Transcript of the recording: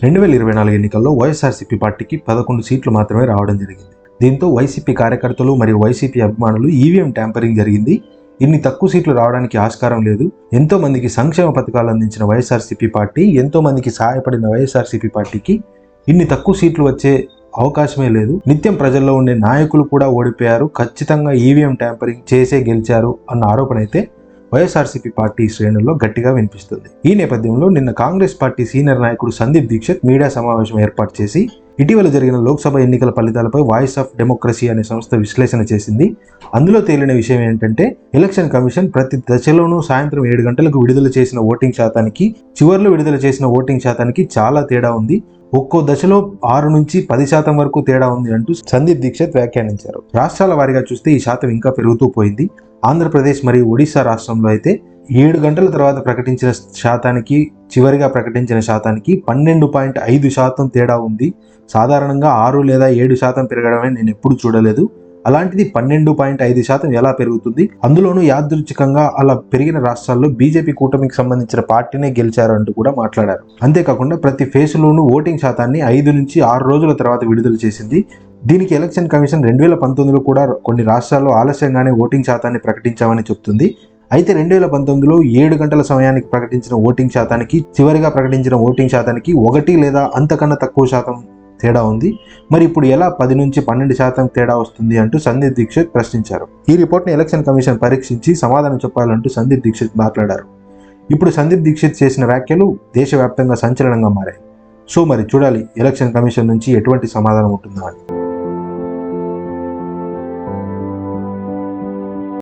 రెండు వేల ఇరవై నాలుగు ఎన్నికల్లో వైఎస్ఆర్సీపీ పార్టీకి పదకొండు సీట్లు మాత్రమే రావడం జరిగింది. దీంతో వైసీపీ కార్యకర్తలు మరియు వైసీపీ అభిమానులు ఈవీఎం ట్యాంపరింగ్ జరిగింది. ఇన్ని తక్కువ సీట్లు రావడానికి ఆస్కారం లేదు. ఎంతో మందికి సంక్షేమ పథకాలు అందించిన వైఎస్ఆర్సీపీ పార్టీ ఎంతో మందికి సహాయపడిన వైఎస్ఆర్సీపీ పార్టీకి ఇన్ని తక్కువ సీట్లు వచ్చే అవకాశమే లేదు. నిత్యం ప్రజల్లో ఉండే నాయకులు కూడా ఓడిపోయారు. ఖచ్చితంగా ఈవీఎం ట్యాంపరింగ్ చేసే గెలిచారు అన్న ఆరోపణ అయితే వైఎస్ఆర్సీపీ పార్టీ శ్రేణుల్లో గట్టిగా వినిపిస్తుంది. ఈ నేపథ్యంలో నిన్న కాంగ్రెస్ పార్టీ సీనియర్ నాయకుడు సందీప్ దీక్షిత్ మీడియా సమావేశం ఏర్పాటు చేసి ఇటీవల జరిగిన లోక్సభ ఎన్నికల ఫలితాలపై వాయిస్ ఆఫ్ డెమోక్రసీ అనే సంస్థ విశ్లేషణ చేసింది. అందులో తేలిన విషయం ఏంటంటే ఎలక్షన్ కమిషన్ ప్రతి దశలోనూ సాయంత్రం ఏడు గంటలకు విడుదల చేసిన ఓటింగ్ శాతానికి చివర్లో విడుదల చేసిన ఓటింగ్ శాతానికి చాలా తేడా ఉంది. ఒక్కో దశలో ఆరు నుంచి పది శాతం వరకు తేడా ఉంది అంటూ సందీప్ దీక్షిత్ వ్యాఖ్యానించారు. రాష్ట్రాల వారీగా చూస్తే ఈ శాతం ఇంకా పెరుగుతూ పోయింది. ఆంధ్రప్రదేశ్ మరియు ఒడిశా రాష్ట్రంలో అయితే ఏడు గంటల తర్వాత ప్రకటించిన శాతానికి చివరిగా ప్రకటించిన శాతానికి పన్నెండు పాయింట్ ఐదు శాతం తేడా ఉంది. సాధారణంగా ఆరు లేదా ఏడు శాతం పెరగడమే నేను ఎప్పుడు చూడలేదు. అలాంటిది పన్నెండు పాయింట్ ఐదు శాతం ఎలా పెరుగుతుంది? అందులోనూ యాదృచ్ఛికంగా అలా పెరిగిన రాష్ట్రాల్లో బీజేపీ కూటమికి సంబంధించిన పార్టీనే గెలిచారు అంటూ కూడా మాట్లాడారు. అంతేకాకుండా ప్రతి ఫేస్లోనూ ఓటింగ్ శాతాన్ని ఐదు నుంచి ఆరు రోజుల తర్వాత విడుదల చేసింది. దీనికి ఎలక్షన్ కమిషన్ రెండు వేల పంతొమ్మిదిలో కూడా కొన్ని రాష్ట్రాల్లో ఆలస్యంగానే ఓటింగ్ శాతాన్ని ప్రకటించామని చెప్తుంది. అయితే రెండు వేల పంతొమ్మిదిలో ఏడు గంటల సమయానికి ప్రకటించిన ఓటింగ్ శాతానికి చివరిగా ప్రకటించిన ఓటింగ్ శాతానికి ఒకటి లేదా అంతకన్నా తక్కువ శాతం తేడా ఉంది. మరి ఇప్పుడు ఎలా పది నుంచి పన్నెండు శాతం తేడా వస్తుంది అంటూ సందీప్ దీక్షిత్ ప్రశ్నించారు. ఈ రిపోర్ట్ని ఎలక్షన్ కమిషన్ పరీక్షించి సమాధానం చెప్పాలంటూ సందీప్ దీక్షిత్ మాట్లాడారు. ఇప్పుడు సందీప్ దీక్షిత్ చేసిన వ్యాఖ్యలు దేశవ్యాప్తంగా సంచలనంగా మారాయి. సో మరి చూడాలి ఎలక్షన్ కమిషన్ నుంచి ఎటువంటి సమాధానం ఉంటుందా అని.